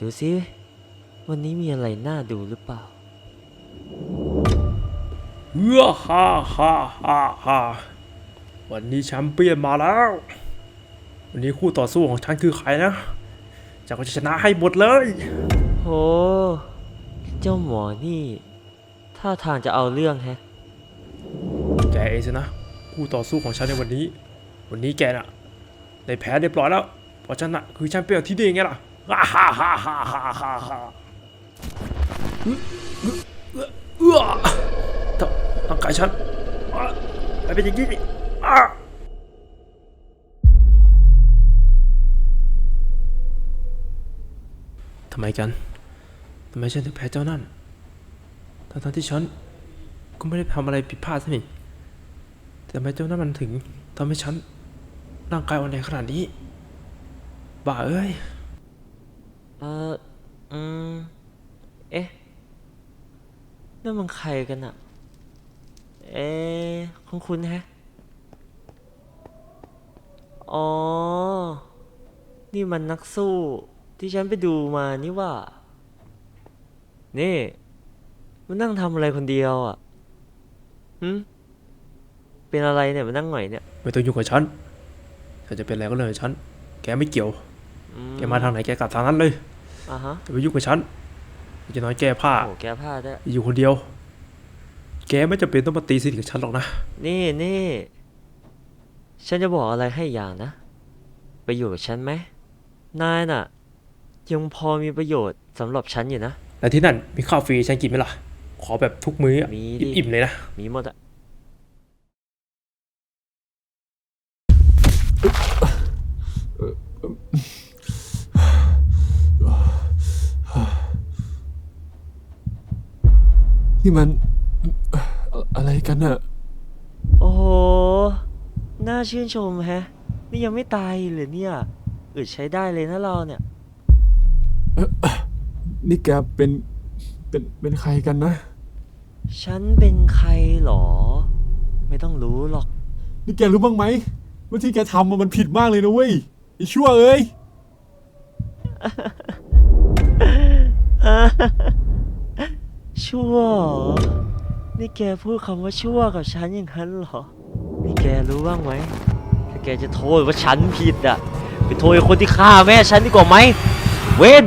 ดูซิ วันนี้มีอะไรน่าดูหรือเปล่าเฮ้อฮ่าฮ่าฮ่าฮ่าวันนี้แชมเปี้ยนมาแล้ว วันนี้คู่ต่อสู้ของฉันคือใครนะจะก็จะชนะให้หมดเลยโหเจ้าหมอนี่ท่าทางจะเอาเรื่องแฮะ แกเองสินะคู่ต่อสู้ของฉันในวันนี้ วันนี้แกน่ะได้แพ้เรียบร้อยแล้ว เพราะฉันน่ะคือแชมเปี้ยนที่ดีไงล่ะ ฮ่าฮ่าฮ่าฮ่าฮ่าฮ่าฮ่าเออทำร่างกายฉันไรเป็นอย่างนี้อะทำไมกัน ทำไมฉันถึงแพ้เจ้านั่นทั้งๆที่ฉันก็ไม่ได้ทำอะไรผิดพลาดซะนี่แต่ทำไมเจ้านั้นมันถึงทำให้ฉันร่างกายอ่อนแอขนาดนี้ บ้าเอ้ย เอออืม เอ๊ะนั่นมันใครกันอะเอ๊ะคุ้นคุ้นๆแฮะ อ๋อ นี่มันนักสู้ ที่ฉันไปดูมานี่ว่า นี่ มันนั่งทำอะไรคนเดียวอะหืมเป็นอะไรเนี่ยมันนั่งหน่อยเนี่ย ไม่ต้องยุ่งกับฉันถ้าจะเป็นอะไรก็เรื่องของฉัน แกไม่เกี่ยว อืแกมาทางไหนแกกลับทางนั้นเลย อะฮะอย่าไปยุ่งกับฉันจะน้อยแก้ผ้า โอ้แก้ผ้าได้วยอยู่คนเดียว แกไม่จำเป็นต้องมาตีสนิทกับฉันหรอกนะ นี่นี่ฉันจะบอกอะไรให้อย่างนะ ไปอยู่กับฉันไหมนายน่ะ ยังพอมีประโยชน์สำหรับฉันอยู่นะ แต่ที่นั่นมีข้าวฟรีให้ฉันกินไหมล่ะ ขอแบบทุกมื้ออะมีดิ อิ่มๆเลยนะ มีหมดอะ นี่มันเอ่ออะไรกันอะโอ้โห น่าชื่นชมแฮะ นี่ยังไม่ตายเหรือเนี่ย อึดใช้ได้เลยนะเราเนี่ย นี่แกเป็นเป็นเป็นใครกันนะ ฉันเป็นใครหรอ ไม่ต้องรู้หรอก นี่แกรู้บ้างไหมว่าที่แกทำอะมันผิดมากเลยนะเว้ยไอ้ชั่วเอ้ย ชั่วเหรอนี่แกพูดคำว่าชั่วกับฉันอย่างนั้นเหรอ นี่แกรู้บ้างไหมถ้าแกจะโทษว่าฉันผิดอะ ไปโทษคนที่ฆ่าแม่ฉันดีกว่าไหม เวน